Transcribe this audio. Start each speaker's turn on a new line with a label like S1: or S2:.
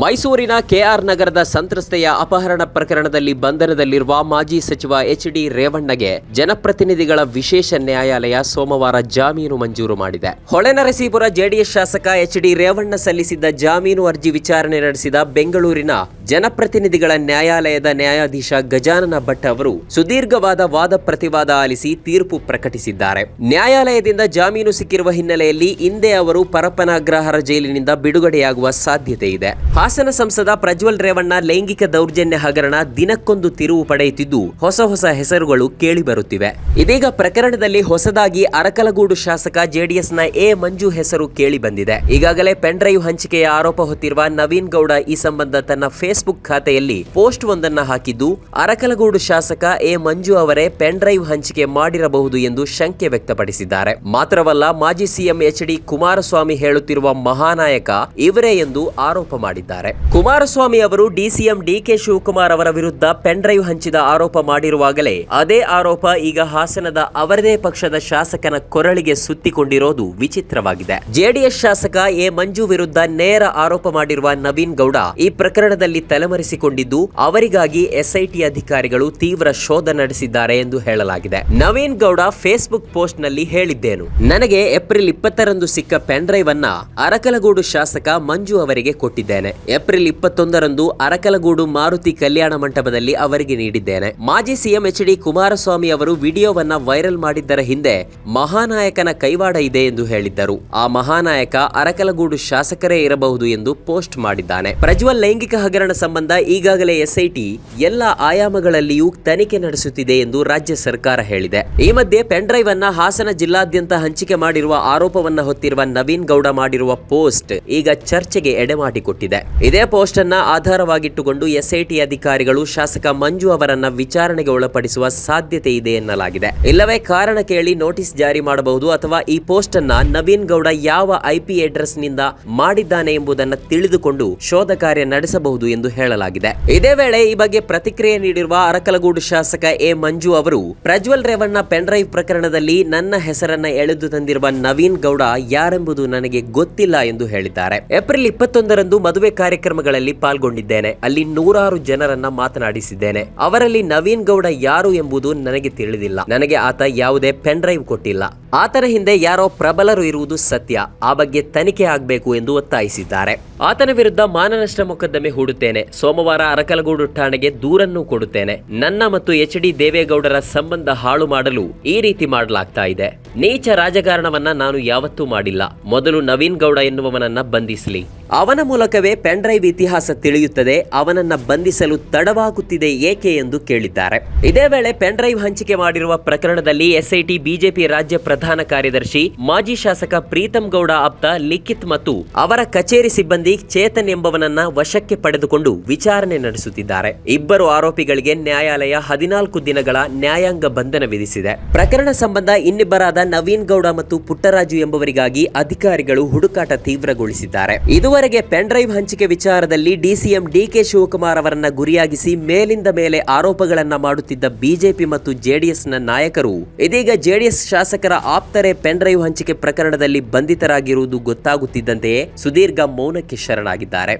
S1: ಮೈಸೂರಿನ ಕೆಆರ್ ನಗರದ ಸಂತ್ರಸ್ತೆಯ ಅಪಹರಣ ಪ್ರಕರಣದಲ್ಲಿ ಬಂಧನದಲ್ಲಿರುವ ಮಾಜಿ ಸಚಿವ ಎಚ್ ಡಿ ರೇವಣ್ಣಗೆ ಜನಪ್ರತಿನಿಧಿಗಳ ವಿಶೇಷ ನ್ಯಾಯಾಲಯ ಸೋಮವಾರ ಜಾಮೀನು ಮಂಜೂರು ಮಾಡಿದೆ. ಹೊಳೆನರಸೀಪುರ ಜೆಡಿಎಸ್ ಶಾಸಕ ಎಚ್ ಡಿ ರೇವಣ್ಣ ಸಲ್ಲಿಸಿದ್ದ ಜಾಮೀನು ಅರ್ಜಿ ವಿಚಾರಣೆ ನಡೆಸಿದ ಬೆಂಗಳೂರಿನ ಜನಪ್ರತಿನಿಧಿಗಳ ನ್ಯಾಯಾಲಯದ ನ್ಯಾಯಾಧೀಶ ಗಜಾನನ ಭಟ್ ಅವರು ಸುದೀರ್ಘವಾದ ವಾದ ಪ್ರತಿವಾದ ಆಲಿಸಿ ತೀರ್ಪು ಪ್ರಕಟಿಸಿದ್ದಾರೆ. ನ್ಯಾಯಾಲಯದಿಂದ ಜಾಮೀನು ಸಿಕ್ಕಿರುವ ಹಿನ್ನೆಲೆಯಲ್ಲಿ ಹಿಂದೆ ಅವರು ಪರಪನಗ್ರಹರ ಜೈಲಿನಿಂದ ಬಿಡುಗಡೆಯಾಗುವ ಸಾಧ್ಯತೆ ಇದೆ. ಹಾಸನ ಸಂಸದ ಪ್ರಜ್ವಲ್ ರೇವಣ್ಣ ಲೈಂಗಿಕ ದೌರ್ಜನ್ಯ ಹಗರಣ ದಿನಕ್ಕೊಂದು ತಿರುವು ಪಡೆಯುತ್ತಿದ್ದು ಹೊಸ ಹೊಸ ಹೆಸರುಗಳು ಕೇಳಿಬರುತ್ತಿವೆ. ಇದೀಗ ಪ್ರಕರಣದಲ್ಲಿ ಹೊಸದಾಗಿ ಅರಕಲಗೂಡು ಶಾಸಕ ಜೆಡಿಎಸ್ನ ಎ ಮಂಜು ಹೆಸರು ಕೇಳಿಬಂದಿದೆ. ಈಗಾಗಲೇ ಪೆನ್ಡ್ರೈವ್ ಹಂಚಿಕೆಯ ಆರೋಪ ಹೊತ್ತಿರುವ ನವೀನ್ ಗೌಡ ಈ ಸಂಬಂಧ ತನ್ನ ಫೇಸ್ಬುಕ್ ಖಾತೆಯಲ್ಲಿ ಪೋಸ್ಟ್ ಒಂದನ್ನ ಹಾಕಿದ್ದು, ಅರಕಲಗೂಡು ಶಾಸಕ ಎ ಮಂಜು ಅವರೇ ಪೆನ್ ಡ್ರೈವ್ ಹಂಚಿಕೆ ಮಾಡಿರಬಹುದು ಎಂದು ಶಂಕೆ ವ್ಯಕ್ತಪಡಿಸಿದ್ದಾರೆ. ಮಾತ್ರವಲ್ಲ, ಮಾಜಿ ಸಿಎಂ ಎಚ್ ಡಿ ಕುಮಾರಸ್ವಾಮಿ ಹೇಳುತ್ತಿರುವ ಮಹಾನಾಯಕ ಇವರೇ ಎಂದು ಆರೋಪ ಮಾಡಿದ್ದಾರೆ. ಕುಮಾರಸ್ವಾಮಿ ಅವರು ಡಿಸಿಎಂ ಡಿಕೆ ಶಿವಕುಮಾರ್ ಅವರ ವಿರುದ್ಧ ಪೆನ್ ಡ್ರೈವ್ ಹಂಚಿದ ಆರೋಪ ಮಾಡಿರುವಾಗಲೇ ಅದೇ ಆರೋಪ ಈಗ ಹಾಸನದ ಅವರದೇ ಪಕ್ಷದ ಶಾಸಕನ ಕೊರಳಿಗೆ ಸುತ್ತಿಕೊಂಡಿರೋದು ವಿಚಿತ್ರವಾಗಿದೆ. ಜೆಡಿಎಸ್ ಶಾಸಕ ಎ ಮಂಜು ವಿರುದ್ಧ ನೇರ ಆರೋಪ ಮಾಡಿರುವ ನವೀನ್ ಗೌಡ ಈ ಪ್ರಕರಣದಲ್ಲಿ ತಲೆಮರೆಸಿಕೊಂಡಿದ್ದು, ಅವರಿಗಾಗಿ ಎಸ್ಐಟಿ ಅಧಿಕಾರಿಗಳು ತೀವ್ರ ಶೋಧ ನಡೆಸಿದ್ದಾರೆ ಎಂದು ಹೇಳಲಾಗಿದೆ. ನವೀನ್ ಗೌಡ ಫೇಸ್ಬುಕ್ ಪೋಸ್ಟ್ನಲ್ಲಿ ಹೇಳಿದ್ದೇನು, ನನಗೆ ಏಪ್ರಿಲ್ ಇಪ್ಪತ್ತರಂದು ಸಿಕ್ಕ ಪೆನ್ ಡ್ರೈವ್ ಅನ್ನ ಅರಕಲಗೂಡು ಶಾಸಕ ಮಂಜು ಅವರಿಗೆ ಕೊಟ್ಟಿದ್ದೇನೆ. ಏಪ್ರಿಲ್ ಇಪ್ಪತ್ತೊಂದರಂದು ಅರಕಲಗೂಡು ಮಾರುತಿ ಕಲ್ಯಾಣ ಮಂಟಪದಲ್ಲಿ ಅವರಿಗೆ ನೀಡಿದ್ದೇನೆ. ಮಾಜಿ ಸಿಎಂ ಎಚ್ ಡಿ ಕುಮಾರಸ್ವಾಮಿ ಅವರು ವಿಡಿಯೋವನ್ನ ವೈರಲ್ ಮಾಡಿದ್ದರ ಹಿಂದೆ ಮಹಾನಾಯಕನ ಕೈವಾಡ ಇದೆ ಎಂದು ಹೇಳಿದ್ದರು. ಆ ಮಹಾನಾಯಕ ಅರಕಲಗೂಡು ಶಾಸಕರೇ ಇರಬಹುದು ಎಂದು ಪೋಸ್ಟ್ ಮಾಡಿದ್ದಾನೆ. ಪ್ರಜ್ವಲ್ ಲೈಂಗಿಕ ಹಗರಣ ಸಂಬಂಧ ಈಗಾಗಲೇ ಎಸ್ಐಟಿ ಎಲ್ಲ ಆಯಾಮಗಳಲ್ಲಿಯೂ ತನಿಖೆ ನಡೆಸುತ್ತಿದೆ ಎಂದು ರಾಜ್ಯ ಸರ್ಕಾರ ಹೇಳಿದೆ. ಈ ಮಧ್ಯೆ ಪೆನ್ ಡ್ರೈವ್ ಅನ್ನ ಹಾಸನ ಜಿಲ್ಲಾದ್ಯಂತ ಹಂಚಿಕೆ ಮಾಡಿರುವ ಆರೋಪವನ್ನ ಹೊತ್ತಿರುವ ನವೀನ್ ಗೌಡ ಮಾಡಿರುವ ಪೋಸ್ಟ್ ಈಗ ಚರ್ಚೆಗೆ ಎಡೆಮಾಡಿಕೊಟ್ಟಿದೆ. ಇದೇ ಪೋಸ್ಟ್ ಅನ್ನ ಆಧಾರವಾಗಿಟ್ಟುಕೊಂಡು ಎಸ್ಐಟಿ ಅಧಿಕಾರಿಗಳು ಶಾಸಕ ಮಂಜು ಅವರನ್ನ ವಿಚಾರಣೆಗೆ ಒಳಪಡಿಸುವ ಸಾಧ್ಯತೆ ಇದೆ ಎನ್ನಲಾಗಿದೆ. ಇಲ್ಲವೇ ಕಾರಣ ಕೇಳಿ ನೋಟಿಸ್ ಜಾರಿ ಮಾಡಬಹುದು ಅಥವಾ ಈ ಪೋಸ್ಟ್ ಅನ್ನ ನವೀನ್ ಗೌಡ ಯಾವ ಐಪಿ ಅಡ್ರೆಸ್ನಿಂದ ಮಾಡಿದ್ದಾನೆ ಎಂಬುದನ್ನು ತಿಳಿದುಕೊಂಡು ಶೋಧ ಕಾರ್ಯ ನಡೆಸಬಹುದು ಎಂದು ಹೇಳಲಾಗಿದೆ. ಇದೇ ವೇಳೆ ಈ ಬಗ್ಗೆ ಪ್ರತಿಕ್ರಿಯೆ ನೀಡಿರುವ ಅರಕಲಗೂಡು ಶಾಸಕ ಎ. ಮಂಜು ಅವರು, ಪ್ರಜ್ವಲ್ ರೇವಣ್ಣ ಪೆನ್ ಡ್ರೈವ್ ಪ್ರಕರಣದಲ್ಲಿ ನನ್ನ ಹೆಸರನ್ನ ಎಳೆದು ತಂದಿರುವ ನವೀನ್ ಗೌಡ ಯಾರೆಂಬುದು ನನಗೆ ಗೊತ್ತಿಲ್ಲ ಎಂದು ಹೇಳಿದ್ದಾರೆ. ಏಪ್ರಿಲ್ ಇಪ್ಪತ್ತೊಂದರಂದು ಮದುವೆ ಕಾರ್ಯಕ್ರಮಗಳಲ್ಲಿ ಪಾಲ್ಗೊಂಡಿದ್ದೇನೆ. ಅಲ್ಲಿ ನೂರಾರು ಜನರನ್ನ ಮಾತನಾಡಿಸಿದ್ದೇನೆ. ಅವರಲ್ಲಿ ನವೀನ್ ಗೌಡ ಯಾರು ಎಂಬುದು ನನಗೆ ತಿಳಿದಿಲ್ಲ. ನನಗೆ ಆತ ಯಾವುದೇ ಪೆನ್ ಡ್ರೈವ್ ಕೊಟ್ಟಿಲ್ಲ. ಆತನ ಹಿಂದೆ ಯಾರೋ ಪ್ರಬಲರು ಇರುವುದು ಸತ್ಯ. ಆ ಬಗ್ಗೆ ತನಿಖೆ ಆಗಬೇಕು ಎಂದು ಒತ್ತಾಯಿಸಿದ್ದಾರೆ. ಆತನ ವಿರುದ್ಧ ಮಾನನಷ್ಟ ಮೊಕದ್ದಮೆ ಹೂಡುತ್ತೇನೆ. ಸೋಮವಾರ ಅರಕಲಗೂಡು ಠಾಣೆಗೆ ದೂರನ್ನು ಕೊಡುತ್ತೇನೆ. ನನ್ನ ಮತ್ತು ಎಚ್ ಡಿ ದೇವೇಗೌಡರ ಸಂಬಂಧ ಹಾಳು ಮಾಡಲು ಈ ರೀತಿ ಮಾಡಲಾಗ್ತಾ ಇದೆ. ನೀಚ ರಾಜಕಾರಣವನ್ನ ನಾನು ಯಾವತ್ತೂ ಮಾಡಿಲ್ಲ. ಮೊದಲು ನವೀನ್ ಗೌಡ ಎನ್ನುವವನನ್ನ ಬಂಧಿಸಲಿ. ಅವನ ಮೂಲಕವೇ ಪೆನ್ ಡ್ರೈವ್ ಇತಿಹಾಸ ತಿಳಿಯುತ್ತದೆ, ಅವನನ್ನ ಬಂಧಿಸಲು ತಡವಾಗುತ್ತಿದೆ ಏಕೆ ಎಂದು ಕೇಳಿದ್ದಾರೆ. ಇದೇ ವೇಳೆ ಪೆನ್ ಡ್ರೈವ್ ಹಂಚಿಕೆ ಮಾಡಿರುವ ಪ್ರಕರಣದಲ್ಲಿ ಎಸ್ಐಟಿ ಬಿಜೆಪಿ ರಾಜ್ಯ ಪ್ರಧಾನ ಕಾರ್ಯದರ್ಶಿ, ಮಾಜಿ ಶಾಸಕ ಪ್ರೀತಂ ಗೌಡ ಆಪ್ತ ಲಿಖಿತ್ ಮತ್ತು ಅವರ ಕಚೇರಿ ಸಿಬ್ಬಂದಿ ಚೇತನ್ ಎಂಬವನನ್ನ ವಶಕ್ಕೆ ಪಡೆದುಕೊಂಡು ವಿಚಾರಣೆ ನಡೆಸುತ್ತಿದ್ದಾರೆ. ಇಬ್ಬರು ಆರೋಪಿಗಳಿಗೆ ನ್ಯಾಯಾಲಯ ಹದಿನಾಲ್ಕು ದಿನಗಳ ನ್ಯಾಯಾಂಗ ಬಂಧನ ವಿಧಿಸಿದೆ. ಪ್ರಕರಣ ಸಂಬಂಧ ಇನ್ನಿಬ್ಬರಾದ ನವೀನ್ ಗೌಡ ಮತ್ತು ಪುಟ್ಟರಾಜು ಎಂಬವರಿಗಾಗಿ ಅಧಿಕಾರಿಗಳು ಹುಡುಕಾಟ ತೀವ್ರಗೊಳಿಸಿದ್ದಾರೆ. ಇದುವರೆಗೆ ಪೆನ್ ಡ್ರೈವ್ ಹಂಚಿಕೆ ವಿಚಾರದಲ್ಲಿ ಡಿಸಿಎಂ ಡಿಕೆ ಶಿವಕುಮಾರ್ ಅವರನ್ನ ಗುರಿಯಾಗಿಸಿ ಮೇಲಿಂದ ಮೇಲೆ ಆರೋಪಗಳನ್ನ ಮಾಡುತ್ತಿದ್ದ ಬಿಜೆಪಿ ಮತ್ತು ಜೆಡಿಎಸ್ನ ನಾಯಕರು, ಇದೀಗ ಜೆಡಿಎಸ್ ಶಾಸಕರ ಆಪ್ತರೆ ಪೆನ್ ಡ್ರೈವ್ ಹಂಚಿಕೆ ಪ್ರಕರಣದಲ್ಲಿ ಬಂಧಿತರಾಗಿರುವುದು ಗೊತ್ತಾಗುತ್ತಿದ್ದಂತೆಯೇ ಸುದೀರ್ಘ ಮೌನಕ್ಕೆ ಶರಣಾಗಿದ್ದಾರೆ.